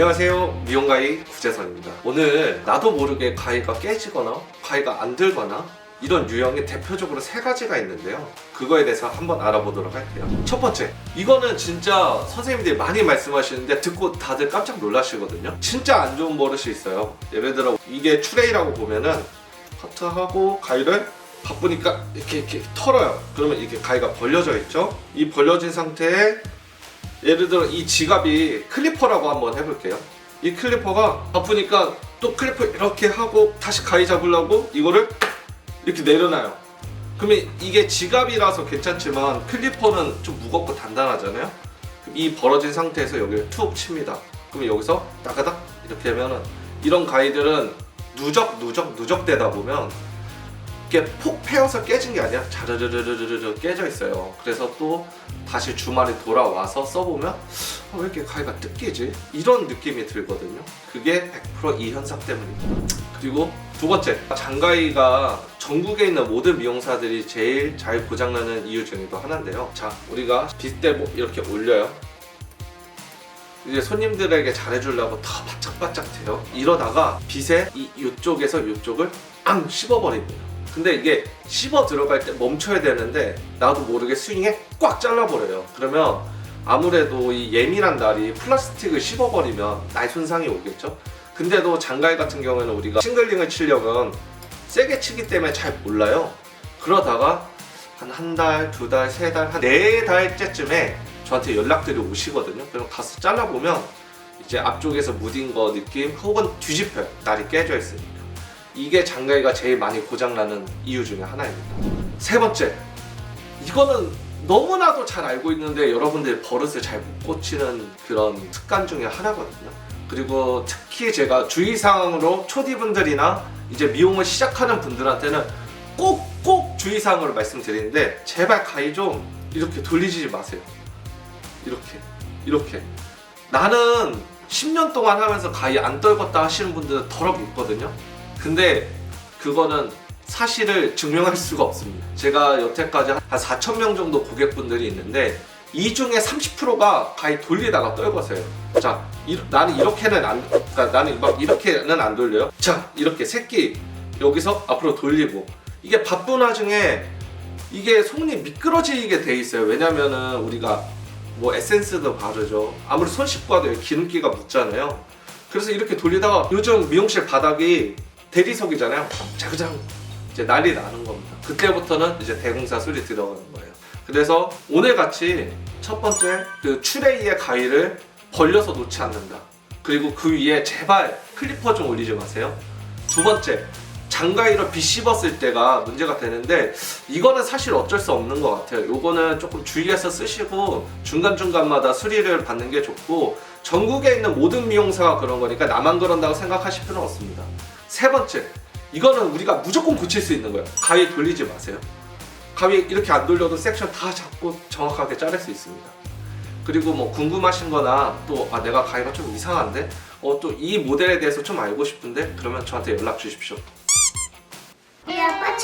안녕하세요. 미용가이 구재선입니다. 오늘 나도 모르게 가위가 깨지거나 가위가 안 들거나 이런 유형이 대표적으로 세 가지가 있는데요. 그거에 대해서 한번 알아보도록 할게요. 첫 번째 이거는 진짜 선생님들이 많이 말씀하시는데 듣고 다들 깜짝 놀라시거든요. 진짜 안 좋은 버릇이 있어요. 예를 들어 이게 추레이라고 보면은 커트하고 가위를 바쁘니까 이렇게 이렇게 털어요. 그러면 이렇게 가위가 벌려져 있죠. 이 벌려진 상태에 예를 들어 이 지갑이 클리퍼라고 한번 해볼게요. 이 클리퍼가 바쁘니까 또 클리퍼 이렇게 하고 다시 가위 잡으려고 이거를 이렇게 내려놔요. 그러면 이게 지갑이라서 괜찮지만 클리퍼는 좀 무겁고 단단하잖아요. 이 벌어진 상태에서 여기를 툭 칩니다. 그럼 여기서 따가닥 이렇게 하면은 이런 가위들은 누적 누적 누적되다 보면 이게 폭 패여서 깨진 게 아니라 자르르르르르 깨져 있어요. 그래서 또 다시 주말에 돌아와서 써보면 아, 왜 이렇게 가위가 뜯기지? 이런 느낌이 들거든요. 그게 100%이 현상 때문입니다. 그리고 두 번째, 장가위가 전국에 있는 모든 미용사들이 제일 잘 고장나는 이유 중에도 하나인데요. 자, 우리가 빗대고 이렇게 올려요. 이제 손님들에게 잘해주려고 더 바짝바짝 돼요. 이러다가 빗에 이 이쪽에서 이쪽을 앙 씹어버립니다. 근데 이게 씹어 들어갈 때 멈춰야 되는데 나도 모르게 스윙에 꽉 잘라버려요. 그러면 아무래도 이 예민한 날이 플라스틱을 씹어버리면 날 손상이 오겠죠. 근데도 장갈 같은 경우에는 우리가 싱글링을 치려면 세게 치기 때문에 잘 몰라요. 그러다가 한 한 달, 두 달, 세 달, 한 네 달째쯤에 저한테 연락들이 오시거든요. 그럼 가서 잘라보면 이제 앞쪽에서 무딘 거 느낌 혹은 뒤집혀요. 날이 깨져 있으니까. 이게 장가위가 제일 많이 고장나는 이유 중에 하나입니다. 세 번째, 이거는 너무나도 잘 알고 있는데 여러분들 버릇을 잘 못 고치는 그런 습관 중에 하나거든요. 그리고 특히 제가 주의 사항으로 초디분들이나 이제 미용을 시작하는 분들한테는 꼭꼭 주의 사항으로 말씀드리는데 제발 가위 좀 이렇게 돌리지 마세요. 이렇게 이렇게 나는 10년 동안 하면서 가위 안 떨궜다 하시는 분들은 더럽 있거든요. 근데 그거는 사실을 증명할 수가 없습니다. 제가 여태까지 한 4천 명 정도 고객분들이 있는데 이 중에 30%가 가위 돌리다가 떨궈서요. 자, 이- 나는 이렇게는 안, 그러니까 나는 막 이렇게는 안 돌려요. 자, 이렇게 새끼 여기서 앞으로 돌리고 이게 바쁜 와중에 이게 손이 미끄러지게 돼 있어요. 왜냐면은 우리가 뭐 에센스도 바르죠. 아무리 손 씻고 와도 기름기가 묻잖아요. 그래서 이렇게 돌리다가 요즘 미용실 바닥이 대리석이잖아요. 자그장 이제 난리 나는 겁니다. 그때부터는 이제 대공사 소리 들어가는 거예요. 그래서 오늘 같이 첫 번째 그 추레이의 가위를 벌려서 놓지 않는다. 그리고 그 위에 제발 클리퍼 좀 올리지 마세요. 두 번째 장가위로 빗 씹었을 때가 문제가 되는데 이거는 사실 어쩔 수 없는 것 같아요. 요거는 조금 주의해서 쓰시고 중간중간마다 수리를 받는 게 좋고 전국에 있는 모든 미용사가 그런 거니까 나만 그런다고 생각하실 필요는 없습니다. 세 번째, 이거는 우리가 무조건 고칠 수 있는 거예요. 가위 돌리지 마세요. 가위 이렇게 안 돌려도 섹션 다 잡고 정확하게 자를 수 있습니다. 그리고 뭐 궁금하신 거나 또 아, 내가 가위가 좀 이상한데 어, 또 이 모델에 대해서 좀 알고 싶은데 그러면 저한테 연락 주십시오. 우리 아빠.